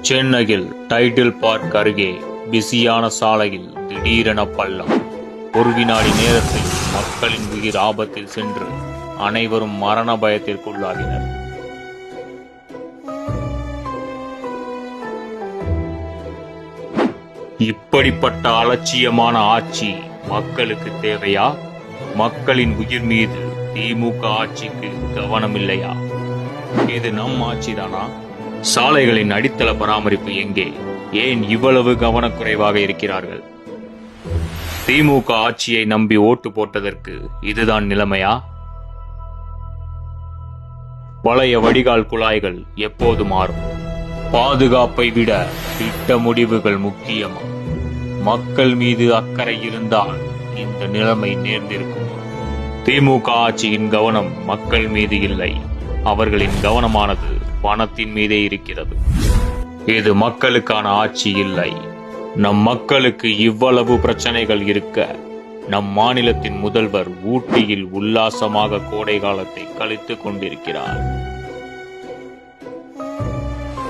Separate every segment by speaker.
Speaker 1: சென்னையில் title park அருகே பிஸியான சாலையில் திடீரென பள்ளம். ஒரு வினாடி நேரத்தில் மக்களின் உயிர் ஆபத்தில் சென்று அனைவரும் மரண பயத்திற்குள்ளாகினர். இப்படிப்பட்ட அலட்சியமான ஆட்சி மக்களுக்கு தேவையா? மக்களின் உயிர் மீது திமுக ஆட்சிக்கு கவனம் இல்லையா இது நம் ஆட்சிதானா? சாலைகளின் அடித்தள பராமரிப்பு எங்கே? ஏன் இவ்வளவு கவனக்குறைவாக இருக்கிறார்கள்? திமுக ஆட்சியை நம்பி ஓட்டு போட்டதற்கு இதுதான் நிலைமையா? பழைய வடிகால் குழாய்கள் எப்போது மாறும்? பாதுகாப்பை விட திட்ட முடிவுகள் முக்கியமா? மக்கள் மீது அக்கறை இருந்தால் இந்த நிலைமை நேர்ந்திருக்கும்? திமுக ஆட்சியின் கவனம் மக்கள் மீது இல்லை. அவர்களின் கவனமானது பணத்தின் மீதே இருக்கிறது. இது மக்களுக்கான ஆட்சி இல்லை. நம் மக்களுக்கு இவ்வளவு பிரச்சனைகள் இருக்க நம் மாநிலத்தின் முதல்வர் ஊட்டியில் உல்லாசமாக கோடை காலத்தை கழித்துக் கொண்டிருக்கிறார்.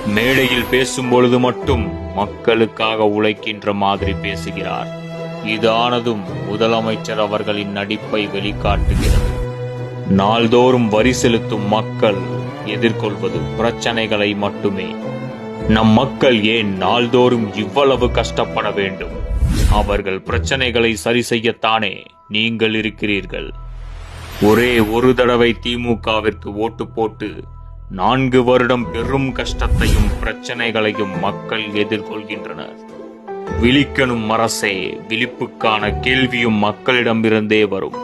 Speaker 1: மேடையில் பேசும் பொழுது மட்டும் மக்களுக்காக உழைக்கின்ற மாதிரி பேசுகிறார். இது ஆனதும் முதலமைச்சர் அவர்களின் நடிப்பை வெளிக்காட்டுகிறது. நாள்தோறும் வரி செலுத்தும் மக்கள் எதிர்கொள்வது பிரச்சனைகளை மட்டுமே. நம் மக்கள் ஏன் நாள்தோறும் இவ்வளவு கஷ்டப்பட வேண்டும்? அவர்கள் பிரச்சனைகளை சரி செய்யத்தானே நீங்கள் இருக்கிறீர்கள். ஒரே ஒரு தடவை திமுகவிற்கு ஓட்டு போட்டு நான்கு வருடம் பெரும் கஷ்டத்தையும் பிரச்சனைகளையும் மக்கள் எதிர்கொள்கின்றனர். விழிக்கணும் அரசே விழிப்புக்கான கேள்வியும் மக்களிடமிருந்தே வரும்.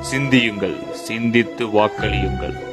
Speaker 1: சிந்தியுங்கள் சிந்தித்து வாக்களியுங்கள்.